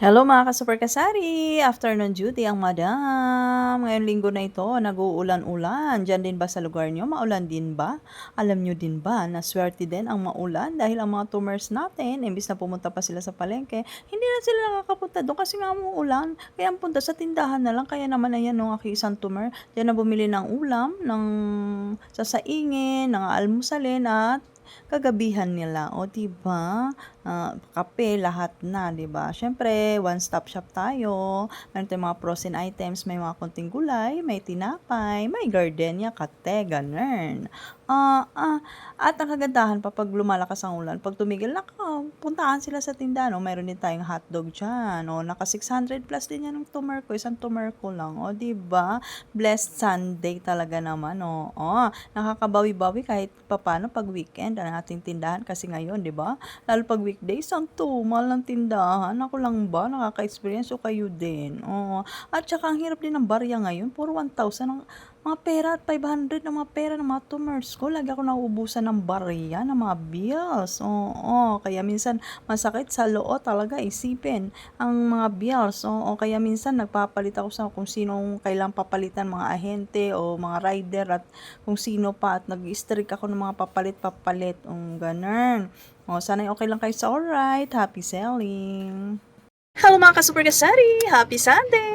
Hello mga ka-super kasari! Afternoon duty ang madam. Ngayong linggo na ito, nag-uulan-ulan. Diyan din ba sa lugar nyo? Maulan din ba? Alam nyo din ba na swerte din ang maulan dahil ang mga tumors natin, imbis na pumunta pa sila sa palengke, hindi na sila nakakapunta doon kasi nga maulan. Kaya ang punta sa tindahan na lang. Kaya naman ayan nung aking isang tumor, diyan na bumili ng ulam, ng sasaingin, ng almusalin at kagabihan nila. O, di ba? Ah, kape, lahat na, di ba? Siyempre, one-stop shop tayo. Meron tayong mga frozen items, may mga konting gulay, may tinapay, may gardenia, kate, ganun. Ah, ah, at ang kagandahan pa pag lumalakas ang ulan, pag tumigil, naka, puntahan sila sa tindahan. O, mayroon din tayong hotdog dyan. O, naka 600 plus din yan ng tumor ko. Isang tumor ko lang. O, di ba? Blessed Sunday talaga naman. O, o nakakabawi-bawi kahit papano pag weekend ang ating tindahan. Kasi ngayon, di ba? Lalo pag weekdays, ang tumal ng tindahan. Ako lang ba? Nakaka-experience o kayo din? O, at saka ang hirap din ng barya ngayon. Puro 1,000 ang mga pera at 500 na mga pera ng mga tumors ko. Lagi ako nauubusan ng barya, ng mga bills. Oo, kaya minsan masakit sa loo talaga isipin ang mga bills. Oo, kaya minsan nagpapalit ako sa kung sinong kailang papalitan mga ahente o mga rider at kung sino pa at nag-streak ako ng mga papalit-papalit. Um, ganun. O, sana okay lang kayo sa alright. Happy selling! Hello mga ka-super kasari! Happy Sunday!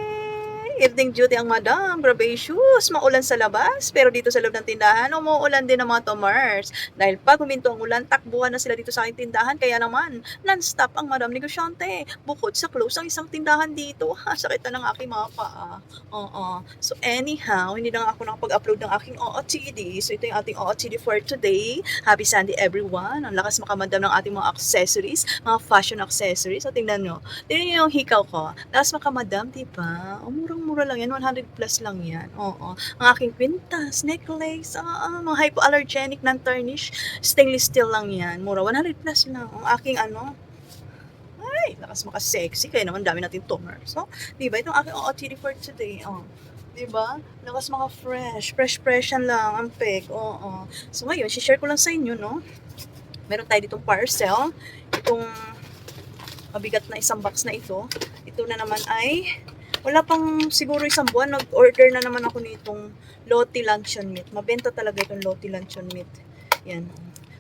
Evening duty ang madam. Grabe shoes. Maulan sa labas. Pero dito sa loob ng tindahan, umuulan din ang mga tomers. Dahil pag huminto ang ulan, takbuhan na sila dito sa aking tindahan. Kaya naman, non-stop ang madam negosyante. Bukod sa close ang isang tindahan dito. Ha, sakit na ng aking mga paa. Oo. So anyhow, hindi na ako nakapag-upload ng aking OOTD. So ito yung ating OOTD for today. Happy Sunday everyone. Ang lakas makamandam ng ating mga accessories, mga fashion accessories. So tingnan nyo. Tingnan nyo yung hikaw ko. Lakas makamadam, diba? O, murang-mura lang yan. 100 plus lang yan. Oo. Ang aking quintas, necklace, ah, mga hypoallergenic, non-tarnish, stainless steel lang yan. Mura, 100 plus lang. Ang aking ano, ay, lakas maka-sexy. Kaya naman dami natin toner. So, di ba? Itong aking OOTD for today. Oh. Di ba? Lakas maka fresh. Fresh fresh yan lang. Ang peg. Oo. So, ngayon, share ko lang sa inyo, no? Meron tayo ditong parcel. Itong mabigat na isang box na ito. Ito na naman ay wala pang siguro isang buwan, nag-order na naman ako nitong Loti Luncheon Meat. Mabenta talaga itong Loti Luncheon Meat. Yan.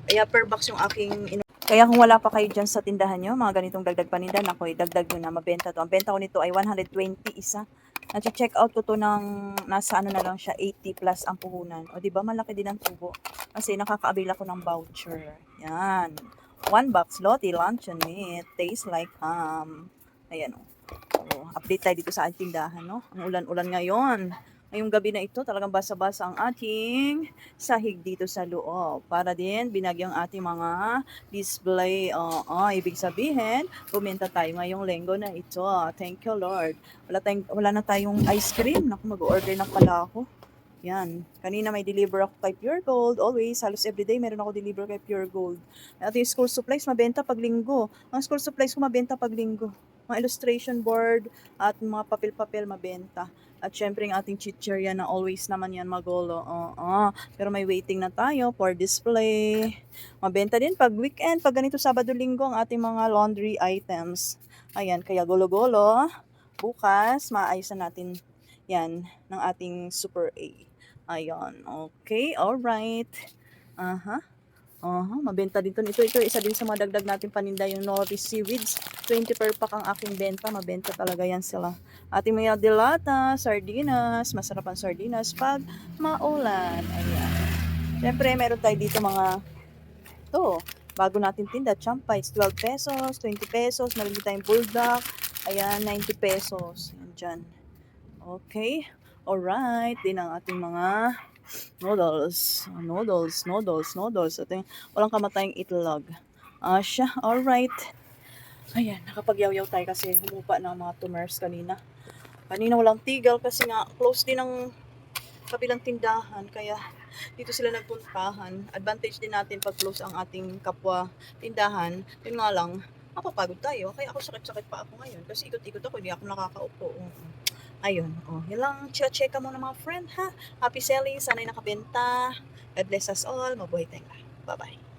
Kaya per box yung aking kaya kung wala pa kayo dyan sa tindahan nyo, mga ganitong dagdag paninda, nako, dagdag nyo na, mabenta to. Ang benta ko nito ay 120 isa. Nag-check out ko to ng nasa ano na lang siya, 80 plus ang puhunan. O di ba malaki din ang tubo. Kasi nakakaabil ako ng voucher. Yan. One box Loti Luncheon Meat. Tastes like ham. Ayan o. So, update tayo dito sa ating tindahan, no? Ang ulan-ulan ngayon. Ngayong gabi na ito, talagang basa-basa ang ating sahig dito sa loob. Para din, binagyang ating mga display. Oo, ibig sabihin, bumenta tayo ngayong lenggo na ito. Thank you, Lord. Wala, tayong, wala na tayong ice cream. Naku, mag-order na pala ako. Yan. Kanina may deliver ako kay Pure Gold. Always, halos everyday meron ako deliver kay Pure Gold. At yung school supplies, mabenta pag linggo. Ang school supplies ko mabenta pag linggo. Mga illustration board at mga papel-papel mabenta. At syempre yung ating chichirya na always naman yan magolo. Oo. Pero may waiting na tayo for display. Mabenta din pag weekend, pag ganito Sabado-Linggo ang ating mga laundry items. Ayan, kaya golo-golo. Bukas, maayos na natin yan ng ating Super A. Ayan, okay, alright. Aha. Aha, mabenta din to. Ito, ito, isa din sa mga dagdag natin paninda yung Norris Seaweeds. 20 per pack ang aking benta. Mabenta talaga yan sila. Ating mga dilata, sardinas. Masarap ang sardinas pag maulan. Ayan. Siyempre, meron tayo dito mga to. Bago natin tinda, champais, 12 pesos, 20 pesos. Meron din tayong bulldog. Ayan, 90 pesos. Yan dyan. Okay. Alright. Din ang ating mga noodles. Noodles, noodles, noodles. Ito yung walang kamatayang itlog. Ah, siya. Alright. Ayan, nakapagyaw-yaw tayo kasi humupa na ang mga tumors kanina. Kanina walang tigil kasi nga close din ang kabilang tindahan. Kaya dito sila nagpuntahan. Advantage din natin pag close ang ating kapwa tindahan. Yun nga lang, mapapagod tayo. Kaya ako sakit-sakit pa ako ngayon. Kasi ikot-ikot ako, hindi ako nakakaupo. Ayun, oh, yun lang, check ka muna mga friend ha. Happy selling, sana'y nakabenta. God bless us all, mabuhay tayong. Bye-bye.